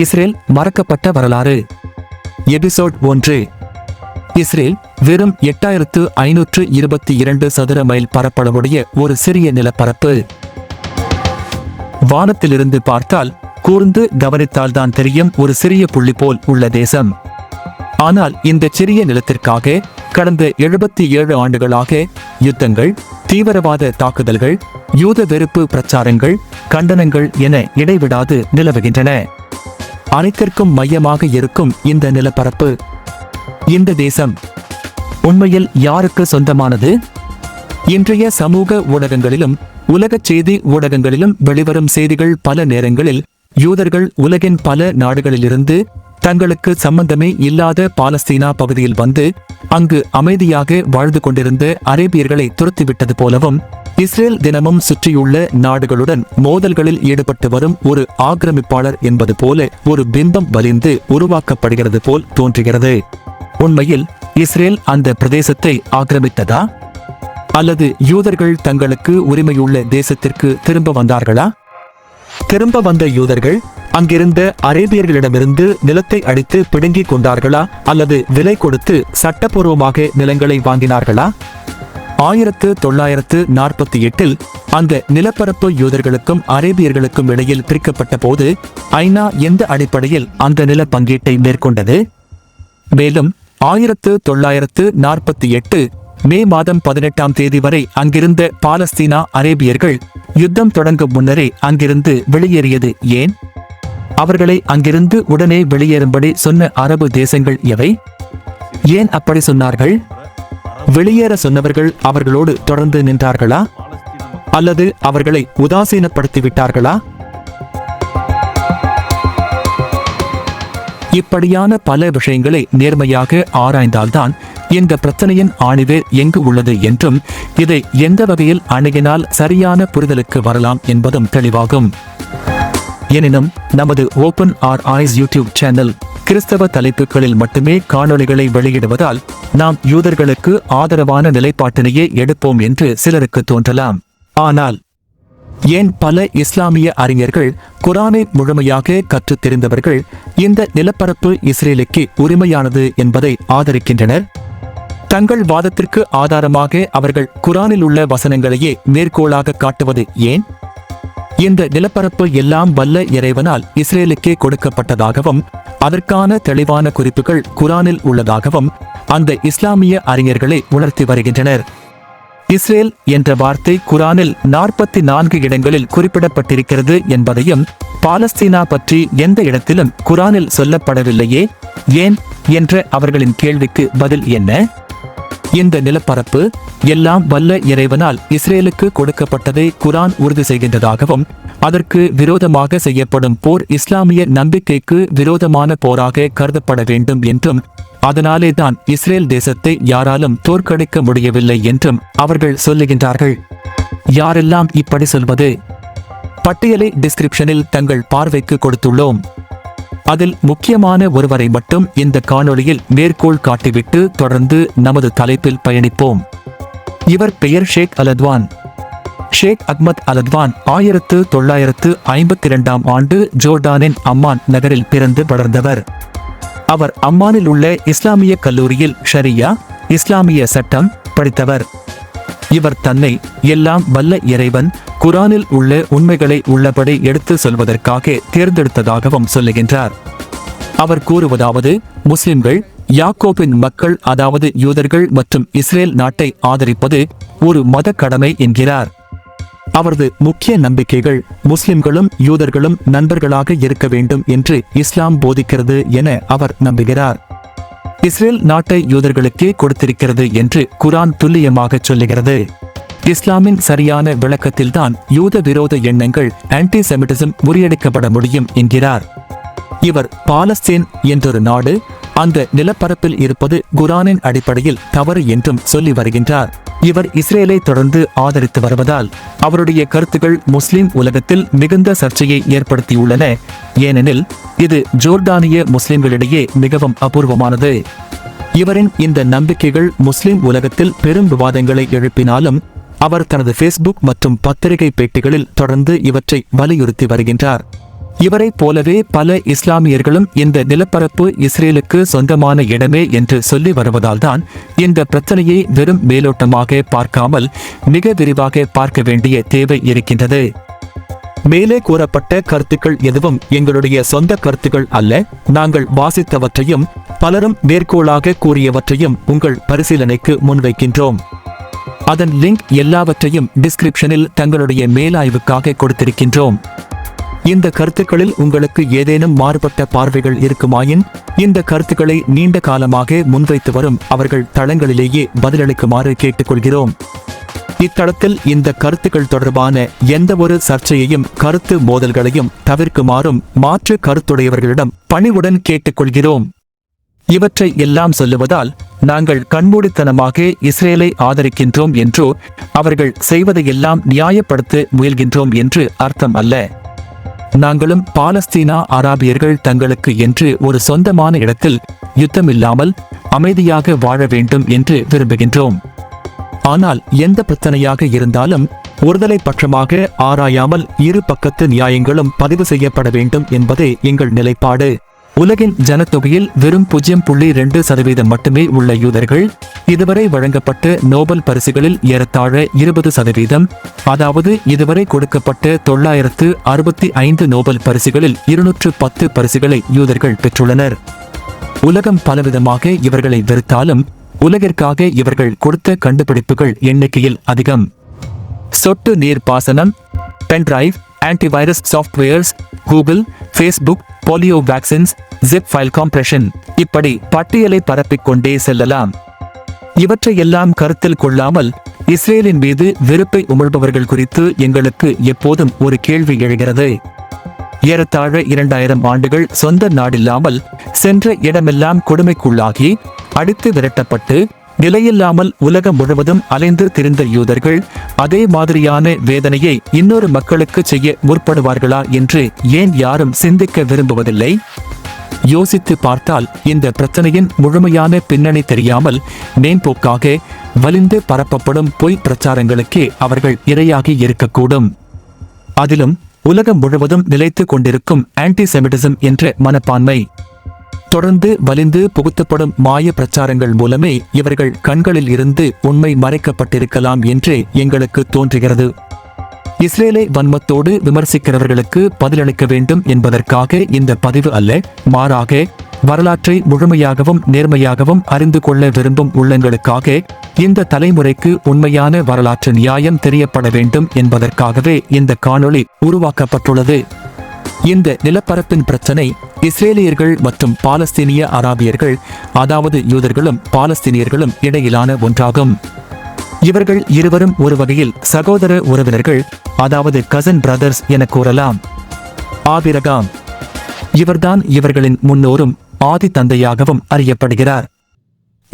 Israel மறக்கப்பட்ட வரலாறு. Episode ஒன்று. Israel வெறும் எட்டாயிரத்து ஐநூற்று இருபத்தி இரண்டு சதுர மைல் பரப்பளவுடைய ஒரு சிறிய நிலப்பரப்பு. வானத்திலிருந்து பார்த்தால் கூர்ந்து கவனித்தால்தான் தெரியும் ஒரு சிறிய புள்ளி போல் உள்ள தேசம். ஆனால் இந்த சிறிய நிலத்திற்காக கடந்த எழுபத்தி ஏழு ஆண்டுகளாக யுத்தங்கள் தீவிரவாத தாக்குதல்கள் யூத வெறுப்பு பிரச்சாரங்கள் கண்டனங்கள் என இடைவிடாது நிலவுகின்றன. அனைத்திற்கும் மையமாக இருக்கும் இந்த நிலப்பரப்பு. இந்த தேசம் உண்மையில் யாருக்கு சொந்தமானது? இன்றைய சமூக ஊடகங்களிலும் உலகச் செய்தி ஊடகங்களிலும் வெளிவரும் செய்திகள் பல நேரங்களில் யூதர்கள் உலகின் பல நாடுகளிலிருந்து தங்களுக்கு சம்பந்தமே இல்லாத பாலஸ்தீனா பகுதியில் வந்து அங்கு அமைதியாக வாழ்ந்து கொண்டிருந்த அரேபியர்களை துரத்திவிட்டது போலவும் இஸ்ரேல் தினமும் சுற்றியுள்ள நாடுகளுடன் மோதல்களில் ஈடுபட்டு வரும் ஒரு ஆக்கிரமிப்பாளர் என்பது போல ஒரு பிம்பம் வலிந்து உருவாக்கப்படுகிறது போல் தோன்றுகிறது. உண்மையில் இஸ்ரேல் அந்த பிரதேசத்தை ஆக்கிரமித்ததா? அல்லது யூதர்கள் தங்களுக்கு உரிமையுள்ள தேசத்திற்கு திரும்ப வந்தார்களா? திரும்ப வந்த யூதர்கள் அங்கிருந்த அரேபியர்களிடமிருந்து நிலத்தை அடித்து பிடுங்கிக் கொண்டார்களா? அல்லது விலை கொடுத்து சட்டப்பூர்வமாக நிலங்களை வாங்கினார்களா? ஆயிரத்து தொள்ளாயிரத்து நாற்பத்தி எட்டில் அந்த நிலப்பரப்பு யூதர்களுக்கும் அரேபியர்களுக்கும் இடையில் பிரிக்கப்பட்ட போது ஐநா எந்த அடிப்படையில் அந்த நில பங்கீட்டை மேற்கொண்டது? மேலும் ஆயிரத்து தொள்ளாயிரத்து நாற்பத்தி எட்டு மே மாதம் பதினெட்டாம் தேதி வரை அங்கிருந்த பாலஸ்தீனா அரேபியர்கள் யுத்தம் தொடங்கும் முன்னரே அங்கிருந்து வெளியேறியது ஏன்? அவர்களை அங்கிருந்து உடனே வெளியேறும்படி சொன்ன அரபு தேசங்கள் எவை? ஏன் அப்படி சொன்னார்கள்? வெளியேற சொன்னவர்கள் அவர்களோடு தொடர்ந்து நின்றார்களா? அல்லது அவர்களை உதாசீனப்படுத்தி விட்டார்களா இப்படியான பல விஷயங்களை நேர்மையாக ஆராய்ந்தால்தான் இந்த பிரச்சனையின் ஆணிவேர் எங்கு உள்ளது என்றும் இதை எந்த வகையில் அணுகினால் சரியான புரிதலுக்கு வரலாம் என்பதும் தெளிவாகும். எனினும் நமது open our eyes YouTube channel கிறிஸ்தவ தலைப்புகளில் மட்டுமே காணொளிகளை வெளியிடுவதால் நாம் யூதர்களுக்கு ஆதரவான நிலைப்பாட்டினையே எடுப்போம் என்று சிலருக்கு தோன்றலாம். ஆனால் ஏன் பல இஸ்லாமிய அறிஞர்கள் குரானை முழுமையாக கற்றுத் தெரிந்தவர்கள் இந்த நிலப்பரப்பு இஸ்ரேலுக்கு உரிமையானது என்பதை ஆதரிக்கின்றனர்? தங்கள் வாதத்திற்கு ஆதாரமாக அவர்கள் குரானில் உள்ள வசனங்களையே மேற்கோளாக காட்டுவது ஏன்? இந்த நிலப்பரப்பு எல்லாம் வல்ல இறைவனால் இஸ்ரேலுக்கே கொடுக்கப்பட்டதாகவும் அதற்கான தெளிவான குறிப்புகள் குரானில் உள்ளதாகவும் அந்த இஸ்லாமிய அறிஞர்களை உணர்த்தி வருகின்றனர். இஸ்ரேல் என்ற வார்த்தை குரானில் நாற்பத்தி நான்கு இடங்களில் குறிப்பிடப்பட்டிருக்கிறது என்பதையும் பாலஸ்தீனா பற்றி எந்த இடத்திலும் குரானில் சொல்லப்படவில்லையே ஏன் என்ற அவர்களின் கேள்விக்கு பதில் என்ன? இந்த நிலப்பரப்பு எல்லாம் வல்ல இறைவனால் இஸ்ரேலுக்கு கொடுக்கப்பட்டதை குரான் உறுதி செய்கின்றதாகவும் அதற்கு விரோதமாக செய்யப்படும் போர் இஸ்லாமிய நம்பிக்கைக்கு விரோதமான போராக கருதப்பட வேண்டும் என்றும் அதனாலே தான் இஸ்ரேல் தேசத்தை யாராலும் தோற்கடிக்க முடியவில்லை என்றும் அவர்கள் சொல்லுகின்றார்கள். யாரெல்லாம் இப்படி சொல்வது? பட்டியலை டிஸ்கிரிப்ஷனில் தங்கள் பார்வைக்கு கொடுத்துள்ளோம். அதில் முக்கியமான ஒருவரை மட்டும் இந்த காணொளியில் மேற்கோள் காட்டிவிட்டு தொடர்ந்து நமது தலைப்பில் பயணிப்போம். இவர் பெயர் ஷேக் அலத்வான். ஷேக் அஹ்மத் அலத்வான் ஆயிரத்து தொள்ளாயிரத்து ஐம்பத்தி இரண்டாம் ஆண்டு ஜோர்டானின் அம்மான் நகரில் பிறந்து வளர்ந்தவர். அவர் அம்மானில் உள்ள இஸ்லாமிய கல்லூரியில் ஷரியா இஸ்லாமிய சட்டம் படித்தவர். இவர் தன்னை எல்லாம் வல்ல இறைவன் குரானில் உள்ள உண்மைகளை உள்ளபடி எடுத்து சொல்வதற்காக தேர்ந்தெடுத்ததாகவும் சொல்லுகின்றார். அவர் கூறுவதாவது முஸ்லிம்கள் யாக்கோபின் மக்கள் அதாவது யூதர்கள் மற்றும் இஸ்ரேல் நாட்டை ஆதரிப்பது ஒரு மத கடமை என்கிறார். அவரது முக்கிய நம்பிக்கைகள் முஸ்லிம்களும் யூதர்களும் நண்பர்களாக இருக்க வேண்டும் என்று இஸ்லாம் போதிக்கிறது என அவர் நம்புகிறார். இஸ்ரேல் நாட்டை யூதர்களுக்கே கொடுத்திருக்கிறது என்று குரான் துல்லியமாக சொல்லுகிறது. இஸ்லாமின் சரியான விளக்கத்தில்தான் யூத விரோத எண்ணங்கள் ஆன்டி செமிட்டிசம் முறியடிக்கப்பட முடியும் என்கிறார். இவர் பாலஸ்தீன் என்றொரு நாடு அந்த நிலப்பரப்பில் இருப்பது குரானின் அடிப்படையில் தவறு என்றும் சொல்லி வருகின்றார். இவர் இஸ்ரேலை தொடர்ந்து ஆதரித்து வருவதால் அவருடைய கருத்துக்கள் முஸ்லிம் உலகத்தில் மிகுந்த சர்ச்சையை ஏற்படுத்தியுள்ளன. ஏனெனில் இது ஜோர்டானிய முஸ்லிம்களிடையே மிகவும் அபூர்வமானது. இவரின் இந்த நம்பிக்கைகள் முஸ்லிம் உலகத்தில் பெரும் விவாதங்களை எழுப்பினாலும் அவர் தனது ஃபேஸ்புக் மற்றும் பத்திரிகை பேட்டிகளில் தொடர்ந்து இவற்றை வலியுறுத்தி வருகின்றார். இவரைப் போலவே பல இஸ்லாமியர்களும் இந்த நிலப்பரப்பு இஸ்ரேலுக்கு சொந்தமான இடமே என்று சொல்லி வருவதால்தான் இந்த பிரச்சனையை வெறும் மேலோட்டமாக பார்க்காமல் மிக விரிவாக பார்க்க வேண்டிய தேவை இருக்கின்றது. மேலே கூறப்பட்ட கருத்துக்கள் எதுவும் எங்களுடைய சொந்த கருத்துக்கள் அல்ல. நாங்கள் வாசித்தவற்றையும் பலரும் மேற்கோளாக கூறியவற்றையும் உங்கள் பரிசீலனைக்கு முன்வைக்கின்றோம். அதன் லிங்க் எல்லாவற்றையும் டிஸ்கிரிப்ஷனில் தங்களுடைய மேலாய்வுக்காக கொடுத்திருக்கின்றோம். இந்த கருத்துக்களில் உங்களுக்கு ஏதேனும் மாறுபட்ட பார்வைகள் இருக்குமாயின் இந்த கருத்துக்களை நீண்ட காலமாக முன்வைத்து வரும் அவர்கள் தளங்களிலேயே பதிலளிக்குமாறு கேட்டுக்கொள்கிறோம். இத்தளத்தில் இந்த கருத்துக்கள் தொடர்பான எந்த ஒரு சர்ச்சையையும் கருத்து மோதல்களையும் தவிர்க்குமாறும் மாற்று கருத்துடையவர்களிடம் பணிவுடன் கேட்டுக்கொள்கிறோம். இவற்றை எல்லாம் சொல்லுவதால் நாங்கள் கண்மூடித்தனமாக இஸ்ரேலை ஆதரிக்கின்றோம் என்றோ அவர்கள் செய்வதையெல்லாம் நியாயப்படுத்த முயல்கின்றோம் என்று அர்த்தம் அல்ல. நாங்களும் பாலஸ்தீனா அராபியர்கள் தங்களுக்கு என்று ஒரு சொந்தமான இடத்தில் யுத்தமில்லாமல் அமைதியாக வாழ வேண்டும் என்று விரும்புகின்றோம். ஆனால் எந்த பிரச்சனையாக இருந்தாலும் ஒருதலை பட்சமாக ஆராயாமல் இரு பக்கத்து நியாயங்களும் பதிவு செய்யப்பட வேண்டும் என்பதே எங்கள் நிலைப்பாடு. உலகின் ஜனத்தொகையில் வெறும் பூஜ்ஜியம் புள்ளி ரெண்டு சதவீதம் மட்டுமே உள்ள யூதர்கள் இதுவரை வழங்கப்பட்ட நோபல் பரிசுகளில் ஏறத்தாழ இருபது சதவீதம். அதாவது இதுவரை கொடுக்கப்பட்ட தொள்ளாயிரத்து அறுபத்தி ஐந்து நோபல் பரிசுகளில் இருநூற்று பத்து பரிசுகளை யூதர்கள் பெற்றுள்ளனர். உலகம் பலவிதமாக இவர்களை வெறுத்தாலும் உலகிற்காக இவர்கள் கொடுத்த கண்டுபிடிப்புகள் எண்ணிக்கையில் அதிகம். சொட்டு நீர் பாசனம் pen drive antivirus softwares Google Facebook polio vaccines zip file compression இப்படி பட்டியலை பரப்பிக் கொண்டே செல்லலாம் இவற்றையெல்லாம் கருத்தில் கொள்ளாமல் இஸ்ரேலின் மீது வெறுப்பை உமிழ்பவர்கள் குறித்து எங்களுக்கு எப்போதும் ஒரு கேள்வி எழுகிறது. ஏறத்தாழ இரண்டாயிரம் ஆண்டுகள் சொந்த நாடில்லாமல் சென்ற இடமெல்லாம் கொடுமைக்குள்ளாகி அடித்து விரட்டப்பட்டு நிலையில்லாமல் உலகம் முழுவதும் அலைந்து திரிந்த யூதர்கள் அதே மாதிரியான வேதனையை இன்னொரு மக்களுக்கு செய்ய முற்படுவார்களா என்று ஏன் யாரும் சிந்திக்க விரும்புவதில்லை? யோசித்து பார்த்தால் இந்த பிரச்சனையின் முழுமையான பின்னணி தெரியாமல் மேம்போக்காக வலிந்து பரப்பப்படும் பொய் பிரச்சாரங்களுக்கே அவர்கள் இரையாகி இருக்கக்கூடும். அதிலும் உலகம் முழுவதும் நிலைத்து கொண்டிருக்கும் ஆன்டிசெமிட்டிசம் என்ற மனப்பான்மை. தொடர்ந்து வலிந்து புகுத்தப்படும் மாய பிரச்சாரங்கள் மூலமே இவர்கள் கண்களில் இருந்து உண்மை மறைக்கப்பட்டிருக்கலாம் என்று எங்களுக்கு தோன்றுகிறது. இஸ்ரேலை வன்மத்தோடு விமர்சிக்கிறவர்களுக்கு பதிலளிக்க வேண்டும் என்பதற்காக இந்த பதிவு அல்ல மாறாக வரலாற்றை முழுமையாகவும் நேர்மையாகவும் அறிந்து கொள்ள விரும்பும் உள்ளங்களுக்காக இந்த தலைமுறைக்கு உண்மையான வரலாற்று நியாயம் தெரியப்பட வேண்டும் என்பதற்காகவே இந்த காணொளி உருவாக்கப்பட்டுள்ளது. இந்த நிலப்பரப்பின் பிரச்சனை இஸ்ரேலியர்கள் மற்றும் பாலஸ்தீனிய அராபியர்கள் அதாவது யூதர்களும் பாலஸ்தீனியர்களும் இடையிலான ஒன்றாகும். இவர்கள் இருவரும் ஒரு வகையில் சகோதர உறவினர்கள் அதாவது கசன் பிரதர்ஸ் என கூறலாம். ஆபிரகாம். இவர்தான் இவர்களின் முன்னோரும் ஆதி தந்தையாகவும் அறியப்படுகிறார்.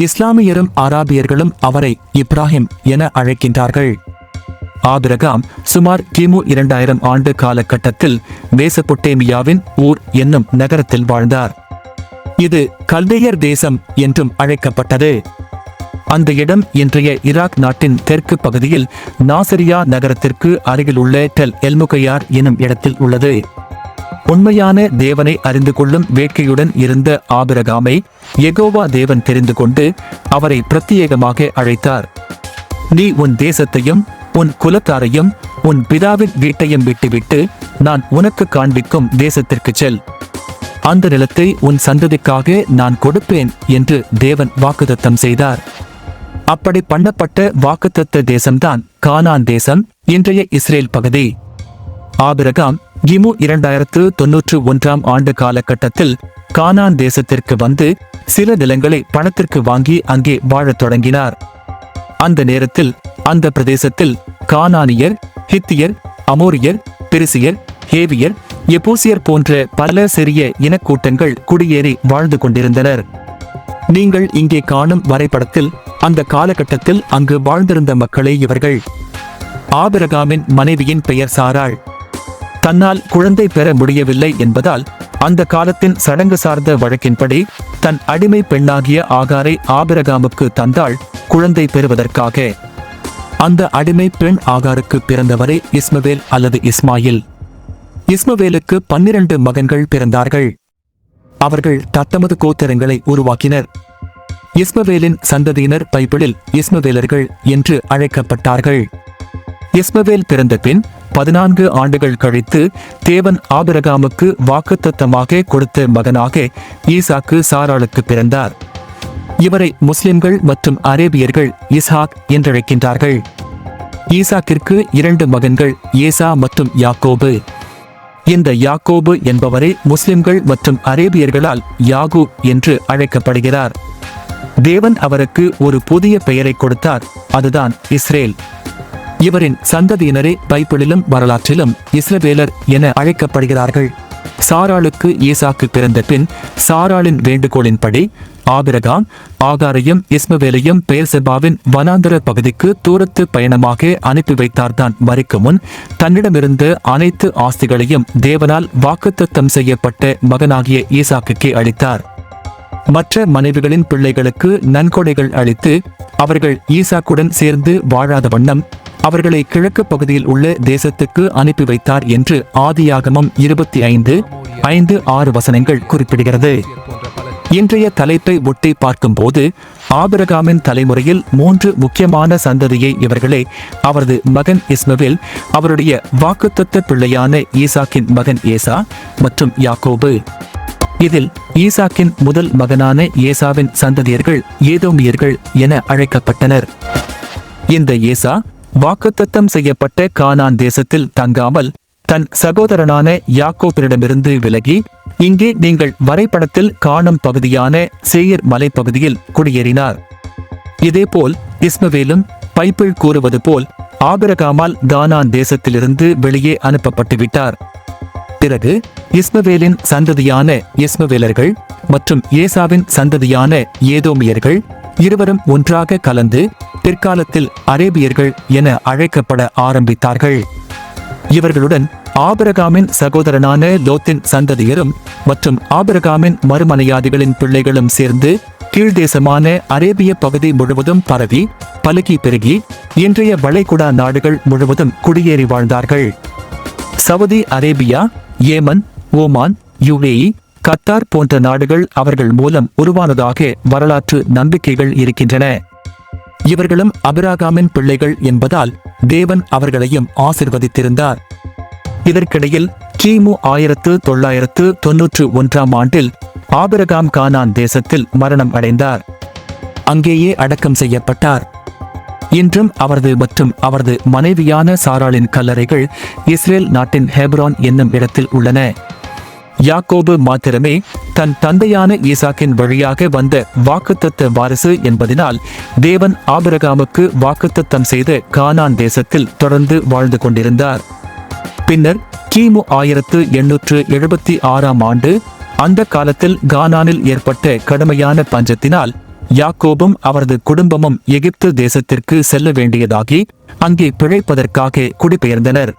இஸ்லாமியரும் அராபியர்களும் அவரை இப்ராஹிம் என அழைக்கின்றார்கள். ஆபிரகாம் சுமார் கிமு இரண்டாயிரம் ஆண்டு காலகட்டத்தில் மேசபொட்டேமியாவின் ஊர் என்னும் நகரத்தில் வாழ்ந்தார். இது கல்தேயர் தேசம் என்றும் அழைக்கப்பட்டது. அந்த இடம் இன்றைய ஈராக் நாட்டின் தெற்கு பகுதியில் நாசரியா நகரத்திற்கு அருகில் உள்ள டெல் எல்முகையார் எனும் இடத்தில் உள்ளது. உண்மையான தேவனை அறிந்து கொள்ளும் வேட்கையுடன் இருந்த ஆபிரகாமை எகோவா தேவன் தெரிந்து கொண்டு அவரை பிரத்யேகமாக அழைத்தார். நீ உன் தேசத்தையும் உன் குலத்தாரையும் உன் பிதாவின் வீட்டையும் விட்டுவிட்டு நான் உனக்கு காண்பிக்கும் தேசத்திற்கு செல். அந்த நிலத்தை உன் சந்ததிக்காக நான் கொடுப்பேன் என்று தேவன் வாக்குதத்தம் செய்தார். அப்படி பண்ணப்பட்ட வாக்குத்தத்த தேசம்தான் கானான் தேசம் இன்றைய இஸ்ரேல் பகுதி. ஆபிரகாம் கிமு இரண்டாயிரத்து தொன்னூற்று ஒன்றாம் ஆண்டு காலகட்டத்தில் கானான் தேசத்திற்கு வந்து சில நிலங்களை பணத்திற்கு வாங்கி அங்கே வாழத் தொடங்கினார். அந்த நேரத்தில் அந்த பிரதேசத்தில் கானானியர் ஹித்தியர் அமோரியர் பெருசியர் ஹேவியர் எபூசியர் போன்ற பல சிறிய இனக்கூட்டங்கள் குடியேறி வாழ்ந்து கொண்டிருந்தனர். நீங்கள் இங்கே காணும் வரைபடத்தில் அந்த காலகட்டத்தில் அங்கு வாழ்ந்திருந்த மக்களே இவர்கள். ஆபிரகாமின் மனைவியின் பெயர் சாராள். தன்னால் குழந்தை பெற முடியவில்லை என்பதால் அந்த காலத்தின் சடங்கு சார்ந்த வழக்கின்படி தன் அடிமை பெண்ணாகிய ஆகாரை ஆபிரகாமுக்கு தந்தாள் குழந்தை பெறுவதற்காக. அந்த அடிமை பெண் ஆகாருக்கு பிறந்தவரே இஸ்மவேல் அல்லது இஸ்மாயில். இஸ்மவேலுக்கு பன்னிரண்டு மகன்கள் பிறந்தார்கள். அவர்கள் தத்தமது கோத்திரங்களை உருவாக்கினர். இஸ்மவேலின் சந்ததியினர் பைபிளில் இஸ்மவேலர்கள் என்று அழைக்கப்பட்டார்கள். இஸ்மவேல் பிறந்த பின் பதினான்கு ஆண்டுகள் கழித்து தேவன் ஆபிரகாமுக்கு வாக்குத்தத்தமாக கொடுத்த மகனாக ஈசாக்கு சாராளுக்கு பிறந்தார். இவரை முஸ்லிம்கள் மற்றும் அரேபியர்கள் இஸ்ஹாக் என்றழைக்கின்றார்கள். ஈசாக்கிற்கு இரண்டு மகன்கள் ஏசா மற்றும் யாக்கோபு. இந்த யாக்கோபு என்பவரை முஸ்லிம்கள் மற்றும் அரேபியர்களால் யாகு என்று அழைக்கப்படுகிறார். தேவன் அவருக்கு ஒரு புதிய பெயரை கொடுத்தார் அதுதான் இஸ்ரேல். இவரின் சந்ததியினரே பைபிளிலும் வரலாற்றிலும் இஸ்ரவேலர் என அழைக்கப்படுகிறார்கள். சாராளுக்கு ஈசாக்கு பிறந்த பின் சாராளின் வேண்டுகோளின்படி ஆபிரகாம் ஆகாரையும் இஸ்மவேலையும் பெயர்செபாவின் வனாந்தர பகுதிக்கு தூரத்து பயணமாக அனுப்பி வைத்தார்தான். வரிக்கு முன் தன்னிடமிருந்த அனைத்து ஆஸ்திகளையும் தேவனால் வாக்குத்தத்தம் செய்யப்பட்ட மகனாகிய ஈசாக்குக்கே அளித்தார். மற்ற மனைவிகளின் பிள்ளைகளுக்கு நன்கொடைகள் அளித்து அவர்கள் ஈசாக்குடன் சேர்ந்து வாழாத வண்ணம் அவர்களை கிழக்கு பகுதியில் உள்ள தேசத்துக்கு அனுப்பி வைத்தார் என்று ஆதியாகமம் இருபத்தி ஐந்து ஐந்து ஆறு வசனங்கள் குறிப்பிடுகிறது. இன்றைய தலைப்பை ஒட்டி பார்க்கும்போது ஆபிரகாமின் தலைமுறையில் மூன்று முக்கியமான சந்ததியை இவர்களே அவரது மகன் இஸ்மவேல் அவருடைய வாக்குத்தத்த பிள்ளையான ஈசாக்கின் மகன் ஏசா மற்றும் யாக்கோபு. இதில் ஈசாக்கின் முதல் மகனான ஏசாவின் சந்ததியர்கள் ஏதோமியர்கள் என அழைக்கப்பட்டனர். இந்த ஏசா வாக்குத்தத்தம் செய்யப்பட்ட கானான் தேசத்தில் தங்காமல் தன் சகோதரனான யாக்கோபிரிடமிருந்து விலகி இங்கே நீங்கள் வரைபடத்தில் காணும் பகுதியான சேயர் மலைப்பகுதியில் குடியேறினார். இதேபோல் இஸ்மவேலும் பைப்பிள் கூறுவது போல் ஆபிரகாமால் தானான் தேசத்திலிருந்து வெளியே அனுப்பப்பட்டு விட்டார். பிறகு இஸ்மவேலின் சந்ததியான இஸ்மவேலர்கள் மற்றும் ஏசாவின் சந்ததியான ஏதோமியர்கள் இருவரும் ஒன்றாக கலந்து பிற்காலத்தில் அரேபியர்கள் என அழைக்கப்பட ஆரம்பித்தார்கள். இவர்களுடன் ஆபிரகாமின் சகோதரனான லோத்தின் சந்ததியரும் மற்றும் ஆபிரகாமின் மறுமனையாதிகளின் பிள்ளைகளும் சேர்ந்து கீழ்தேசமான அரேபிய பகுதி முழுவதும் பரவி பலுகி பெருகி இன்றைய வளைகுடா நாடுகள் முழுவதும் குடியேறி வாழ்ந்தார்கள். Saudi Arabia Yemen Oman UAE Qatar போன்ற நாடுகள் அவர்கள் மூலம் உருவானதாக வரலாற்று நம்பிக்கைகள் இருக்கின்றன. இவர்களும் அபிராகாமின் பிள்ளைகள் என்பதால் தேவன் அவர்களையும் ஆசிர்வதித்திருந்தார். இதற்கிடையில் கிமு ஆயிரத்து தொள்ளாயிரத்து தொன்னூற்று ஒன்றாம் ஆண்டில் ஆபிரகாம் கானான் தேசத்தில் மரணம் அடைந்தார். அங்கேயே அடக்கம் செய்யப்பட்டார். இன்றும் அவரது மற்றும் அவரது மனைவியான சாராளின் கல்லறைகள் இஸ்ரேல் நாட்டின் ஹெப்ரான் என்னும் இடத்தில் உள்ளன. யாக்கோபு மாத்திரமே தன் தந்தையான ஈசாக்கின் வழியாக வந்த வாக்குத்தத்த வாரிசு என்பதினால் தேவன் ஆபிரகாமுக்கு வாக்குத்தத்தம் செய்த கானான் தேசத்தில் தொடர்ந்து வாழ்ந்து கொண்டிருந்தார். பின்னர் கிமு ஆயிரத்து எண்ணூற்று எழுபத்தி ஆறாம் ஆண்டு அந்த காலத்தில் கானானில் ஏற்பட்ட கடுமையான பஞ்சத்தினால் யாக்கோபும் அவரது குடும்பமும் எகிப்து தேசத்திற்கு செல்ல வேண்டியதாகி அங்கே பிழைப்பதற்காக குடிபெயர்ந்தனர்.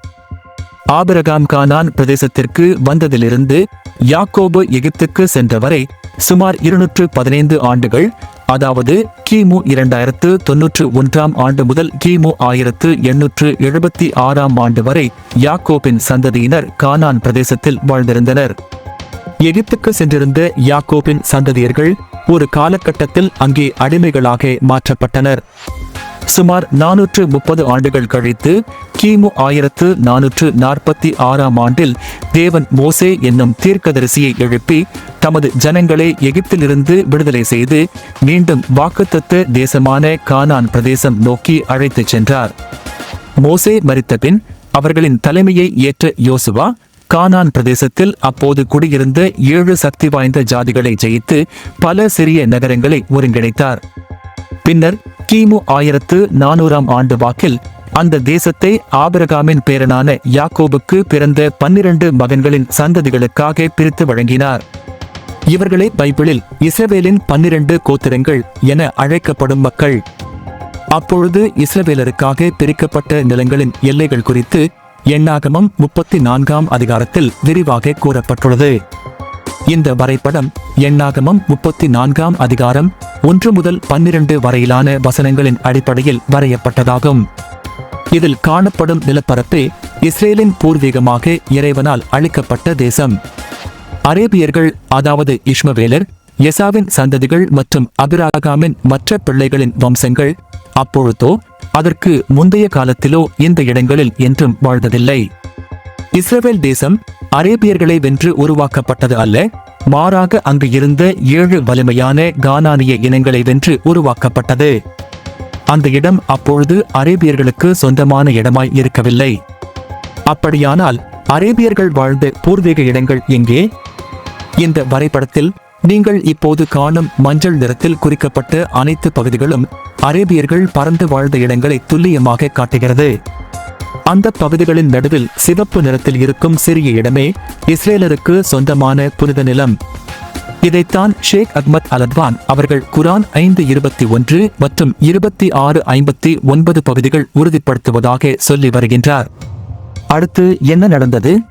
ஆபிரகாம் கானான் பிரதேசத்திற்கு வந்ததிலிருந்து யாக்கோபு எகிப்துக்கு சென்றவரை சுமார் இருநூற்று பதினைந்து ஆண்டுகள் அதாவது கிமு இரண்டாயிரத்து தொன்னூற்று ஒன்றாம் ஆண்டு முதல் கிமு ஆயிரத்து எண்ணூற்று எழுபத்தி ஆறாம் ஆண்டு வரை யாக்கோபின் சந்ததியினர் கானான் பிரதேசத்தில் வாழ்ந்திருந்தனர். எகிப்துக்கு சென்றிருந்த யாக்கோபின் சந்ததியர்கள் ஒரு காலகட்டத்தில் அங்கே அடிமைகளாக மாற்றப்பட்டனர். சுமார் நானூற்று முப்பது ஆண்டுகள் கழித்து கிமு ஆயிரத்து நானூற்று நாற்பத்தி ஆறாம் ஆண்டில் தேவன் மோசே என்னும் தீர்க்கதரிசியை எழுப்பி தமது ஜனங்களை எகிப்திலிருந்து விடுதலை செய்து மீண்டும் வாக்குத்தத்த தேசமான கானான் பிரதேசம் நோக்கி அழைத்துச் சென்றார். மோசே மரித்தபின் அவர்களின் தலைமையை ஏற்ற யோசுவா கானான் பிரதேசத்தில் அப்போது குடியிருந்த ஏழு சக்தி வாய்ந்த ஜாதிகளை ஜெயித்து பல சிறிய நகரங்களை ஒருங்கிணைத்தார். பின்னர் கிமு ஆயிரத்து நானூறாம் ஆண்டு வாக்கில் அந்த தேசத்தை ஆபிரகாமின் பேரனான யாக்கோபுக்கு பிறந்த பன்னிரண்டு மகன்களின் சந்ததிகளுக்காக பிரித்து வழங்கினார். இவர்களே பைபிளில் இஸ்ரவேலின் பன்னிரண்டு கோத்திரங்கள் என அழைக்கப்படும் மக்கள். அப்பொழுது இஸ்ரவேலருக்காக பிரிக்கப்பட்ட நிலங்களின் எல்லைகள் குறித்து எண்ணாகமம் முப்பத்தி நான்காம் அதிகாரத்தில் விரிவாக கூறப்பட்டுள்ளது. இந்த வரைபடம் எண்ணாகமம் முப்பத்தி நான்காம் அதிகாரம் ஒன்று முதல் பன்னிரண்டு வரையிலான வசனங்களின் அடிப்படையில் வரையப்பட்டதாகும். இதில் காணப்படும் நிலப்பரப்பே இஸ்ரேலின் பூர்வீகமாக இறைவனால் அளிக்கப்பட்ட தேசம். அரேபியர்கள் அதாவது இஷ்மவேலர் எசாவின் சந்ததிகள் மற்றும் அபிராகாமின் மற்ற பிள்ளைகளின் வம்சங்கள் அப்பொழுதோ அதற்கு முந்தைய காலத்திலோ இந்த இடங்களில் என்றும் வாழ்ந்ததில்லை. இஸ்ரேல் தேசம் அரேபியர்களை வென்று உருவாக்கப்பட்டது அல்ல. மாறாக அங்கு இருந்த ஏழு வலிமையான கானானிய இனங்களை வென்று உருவாக்கப்பட்டது. அந்த இடம் அப்பொழுது அரேபியர்களுக்கு சொந்தமான இடமாய் இருக்கவில்லை. அப்படியானால் அரேபியர்கள் வாழ்ந்த பூர்வீக இடங்கள் எங்கே? இந்த வரைபடத்தில் நீங்கள் இப்போது காணும் மஞ்சள் நிறத்தில் குறிக்கப்பட்ட அனைத்து பகுதிகளும் அரேபியர்கள் பறந்து வாழ்ந்த இடங்களை துல்லியமாக காட்டுகிறது. அந்த பகுதிகளின் நடுவில் சிவப்பு நிறத்தில் இருக்கும் சிறிய இடமே இஸ்ரேலருக்கு சொந்தமான புனித நிலம். இதைத்தான் ஷேக் அஹ்மத் அலத்வான் அவர்கள் குரான் ஐந்து இருபத்தி ஒன்று மற்றும் இருபத்தி ஆறு ஐம்பத்தி ஒன்பது பகுதிகள் உறுதிப்படுத்துவதாக சொல்லி வருகின்றார். அடுத்து என்ன நடந்தது?